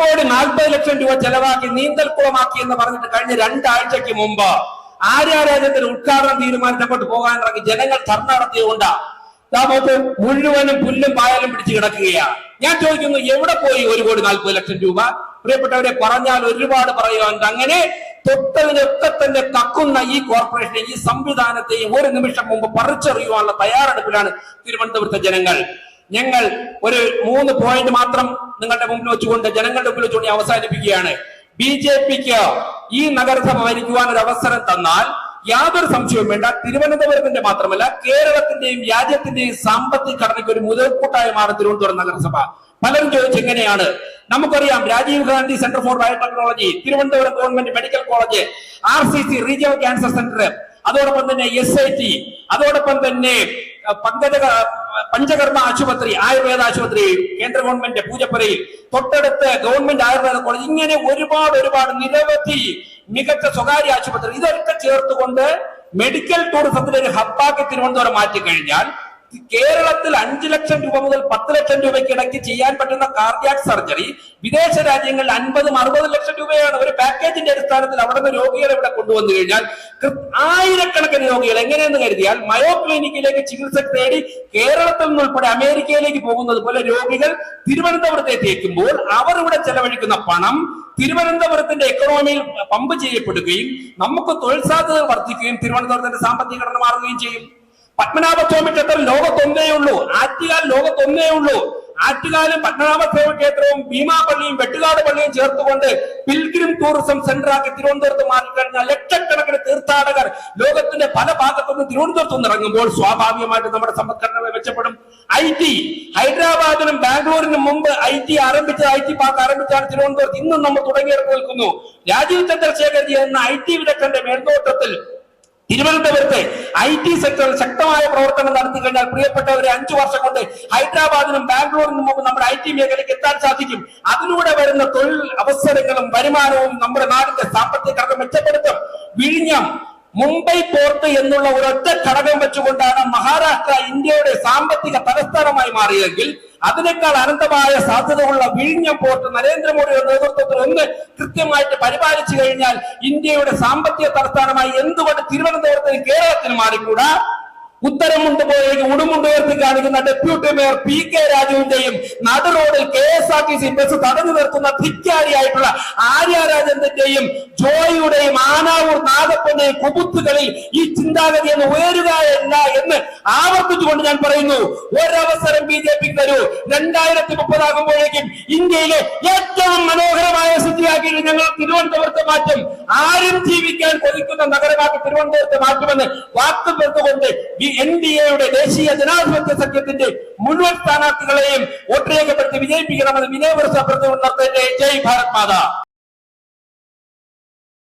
കോടി നാൽപ്പത് ലക്ഷം രൂപ ചെലവാക്കി നീന്തൽക്കുളമാക്കി എന്ന് പറഞ്ഞിട്ട് കഴിഞ്ഞ രണ്ടാഴ്ചക്ക് മുമ്പ് ആര്യാരാജ്യത്തിന് ഉദ്ഘാടനം തീരുമാനിച്ചപ്പോട്ട് പോകാൻ ഇറങ്ങി ജനങ്ങൾ ധർണ നടത്തിയതുകൊണ്ട്. നമുക്ക് മുഴുവനും പുല്ലും പായലും പിടിച്ച് കിടക്കുകയാണ് ഞാൻ ചോദിക്കുന്നു എവിടെ പോയി ഒരു കോടി നാൽപ്പത് ലക്ഷം രൂപ? പ്രിയപ്പെട്ടവരെ പറഞ്ഞാൽ ഒരുപാട് പറയുവാനുണ്ട്. അങ്ങനെ തൊട്ടതിനൊക്കെ തന്നെ കക്കുന്ന ഈ കോർപ്പറേഷനെ ഈ സംവിധാനത്തെയും ഒരു നിമിഷം മുമ്പ് പറിച്ചറിയുവാനുള്ള തയ്യാറെടുപ്പിലാണ് തിരുവനന്തപുരത്തെ ജനങ്ങൾ. ഞങ്ങൾ ഒരു മൂന്ന് പോയിന്റ് മാത്രം നിങ്ങളുടെ മുമ്പിൽ വെച്ചുകൊണ്ട് ജനങ്ങളുടെ മുമ്പിൽ വെച്ചുകൊണ്ട് അവസാനിപ്പിക്കുകയാണ്. ബി ജെ പിക്ക് ഈ നഗരസഭ ഭരിക്കുവാൻ ഒരു അവസരം തന്നാൽ യാതൊരു സംശയവും വേണ്ട. തിരുവനന്തപുരത്തിന്റെ മാത്രമല്ല കേരളത്തിന്റെയും രാജ്യത്തിന്റെയും സാമ്പത്തിക ഘടനയ്ക്ക് ഒരു മുതൽക്കൂട്ടായി മാറും തിരുവനന്തപുരം നഗരസഭ. പലരും ചോദിച്ചു എങ്ങനെയാണ്? നമുക്കറിയാം Rajiv Gandhi centre for biotechnology Thiruvananthapuram government medical college R C C regional cancer centre അതോടൊപ്പം തന്നെ എസ് ഐ ടി അതോടൊപ്പം തന്നെ പങ്കജ പഞ്ചകർമ്മ ആശുപത്രി ആയുർവേദ ആശുപത്രി കേന്ദ്ര ഗവൺമെന്റ് പൂജപ്പുരയിൽ. തൊട്ടടുത്ത് ഗവൺമെന്റ് ആയുർവേദ കോളേജ്. ഇങ്ങനെ ഒരുപാട് ഒരുപാട് നിരവധി മികച്ച സ്വകാര്യ ആശുപത്രി ഇതൊക്കെ ചേർത്തുകൊണ്ട് മെഡിക്കൽ ടൂറിസത്തിന്റെ ഒരു ഹബ്ബാക്കി തിരുവനന്തപുരം മാറ്റി കഴിഞ്ഞാൽ കേരളത്തിൽ അഞ്ചു ലക്ഷം രൂപ മുതൽ പത്ത് ലക്ഷം രൂപയ്ക്ക് ഇടയ്ക്ക് ചെയ്യാൻ പറ്റുന്ന കാർഡിയാക് സർജറി വിദേശ രാജ്യങ്ങളിൽ അൻപതും അറുപതും ലക്ഷം രൂപയാണ്. ഒരു പാക്കേജിന്റെ അടിസ്ഥാനത്തിൽ അവിടെ നിന്ന് രോഗികളെ ഇവിടെ കൊണ്ടുവന്നു കഴിഞ്ഞാൽ ആയിരക്കണക്കിന് രോഗികൾ എങ്ങനെയെന്ന് കരുതിയാൽ മയോ ക്ലിനിക്കിലേക്ക് ചികിത്സ തേടി കേരളത്തിൽ നിന്നുൾപ്പെടെ അമേരിക്കയിലേക്ക് പോകുന്നത് പോലെ രോഗികൾ തിരുവനന്തപുരത്ത് എത്തിയേക്കുമ്പോൾ അവർ ഇവിടെ ചെലവഴിക്കുന്ന പണം തിരുവനന്തപുരത്തിന്റെ എക്കണോമിയിൽ പമ്പ് ചെയ്യപ്പെടുകയും നമുക്ക് തൊഴിൽ സാധ്യത വർദ്ധിക്കുകയും തിരുവനന്തപുരത്തിന്റെ സാമ്പത്തിക ഘടന മാറുകയും ചെയ്യും. പത്മനാഭസ്വാമി ക്ഷേത്രം ലോകത്തൊന്നേ ഉള്ളൂ. ആറ്റുകാൽ ലോകത്തൊന്നേ ഉള്ളൂ. ആറ്റുകാലും പത്മനാഭസ്വാമി ക്ഷേത്രവും ഭീമാപള്ളിയും വെട്ടുകാട് പള്ളിയും ചേർത്തുകൊണ്ട് പിൽഗ്രിം ടൂറിസം സെന്റർ ആക്കി തിരുവനന്തപുരത്ത് മാറിക്കഴിഞ്ഞാൽ ലക്ഷക്കണക്കിന് തീർത്ഥാടകർ ലോകത്തിന്റെ പല ഭാഗത്തുനിന്ന് തിരുവനന്തപുരത്ത് നിന്ന് ഇറങ്ങുമ്പോൾ സ്വാഭാവികമായിട്ട് നമ്മുടെ സമ്പദ്ഘടന മെച്ചപ്പെടും. ഐ ടി ഹൈദരാബാദിനും ബാംഗ്ലൂരിനും മുമ്പ് ഐ ടി ആരംഭിച്ച ഐ ടി പാർക്ക് ആരംഭിച്ചാണ് തിരുവനന്തപുരത്ത് ഇന്നും നമ്മൾ തുടങ്ങിയെടുത്ത് നിൽക്കുന്നു. രാജീവ് ചന്ദ്രശേഖർജി എന്ന ഐ ടി വിദഗ്ധന്റെ മേൽനോട്ടത്തിൽ തിരുവനന്തപുരത്തെ ഐ ടി സെക്ടറിൽ ശക്തമായ പ്രവർത്തനം നടത്തി കഴിഞ്ഞാൽ പ്രിയപ്പെട്ടവരെ അഞ്ചു വർഷം കൊണ്ട് ഹൈദരാബാദിനും ബാംഗ്ലൂരിനും മുമ്പ് നമ്മുടെ ഐ ടി മേഖലയ്ക്ക് എത്താൻ സാധിക്കും. അതിലൂടെ വരുന്ന തൊഴിൽ അവസരങ്ങളും വരുമാനവും നമ്മുടെ നാടിന്റെ സാമ്പത്തിക ഘടന മെച്ചപ്പെടുത്തും. വിഴിഞ്ഞം മുംബൈ പോർട്ട് എന്നുള്ള ഒരൊറ്റ ഘടകം വെച്ചുകൊണ്ടാണ് മഹാരാഷ്ട്ര ഇന്ത്യയുടെ സാമ്പത്തിക തലസ്ഥാനമായി മാറിയെങ്കിൽ അതിനേക്കാൾ അനന്തമായ സാധ്യതയുള്ള വിഴിഞ്ഞം പോർട്ട് നരേന്ദ്രമോദിയുടെ നേതൃത്വത്തിൽ ഒന്ന് കൃത്യമായിട്ട് പരിപാലിച്ചു കഴിഞ്ഞാൽ ഇന്ത്യയുടെ സാമ്പത്തിക തലസ്ഥാനമായി എന്തുകൊണ്ട് തിരുവനന്തപുരത്തിന് കേരളത്തിന് മാറിക്കൂടാ? ഉത്തരമുണ്ട് പോയേക്ക് ഉടുമുണ്ട് ഉയർത്തി കാണിക്കുന്ന ഡെപ്യൂട്ടി മേയർ പി കെ രാജുവിന്റെയും നടു റോഡിൽ K S R T C bus തടഞ്ഞു നിർത്തുന്ന ധിക്കാരിയായിട്ടുള്ള ആര്യ രാജന്റെയും ജോയിയുടെയും ആനാവൂർ നാഗപ്പന്റെയും കുബുത്തുകളിൽ ഈ ചിന്താഗതി എന്ന് ഉയരുകയല്ല എന്ന് ആവർത്തിച്ചുകൊണ്ട് ഞാൻ പറയുന്നു. ഒരവസരം ബി ജെ പിക്ക് തരൂ. രണ്ടായിരത്തി മുപ്പതാകുമ്പോഴേക്കും ഇന്ത്യയിലെ ഏറ്റവും മനോഹരമായ സിറ്റിയാക്കി ഞങ്ങൾ തിരുവനന്തപുരത്ത് മാറ്റും. ആരും ജീവിക്കാൻ കൊതിക്കുന്ന നഗരമാക്കി തിരുവനന്തപുരത്ത് മാറ്റുമെന്ന് വാക്ക് പെടുത്തുകൊണ്ട് എൻ ഡി എയുടെ ദേശീയ ജനാധിപത്യ സഖ്യത്തിന്റെ മുഴുവൻ സ്ഥാനാർത്ഥികളെയും വോട്ട് രേഖപ്പെടുത്തി വിജയിപ്പിക്കണമെന്ന് വിനയപുരസപ്പെടുത്തി നടത്തേണ്ട ജയ് ഭാരത് മാതാ.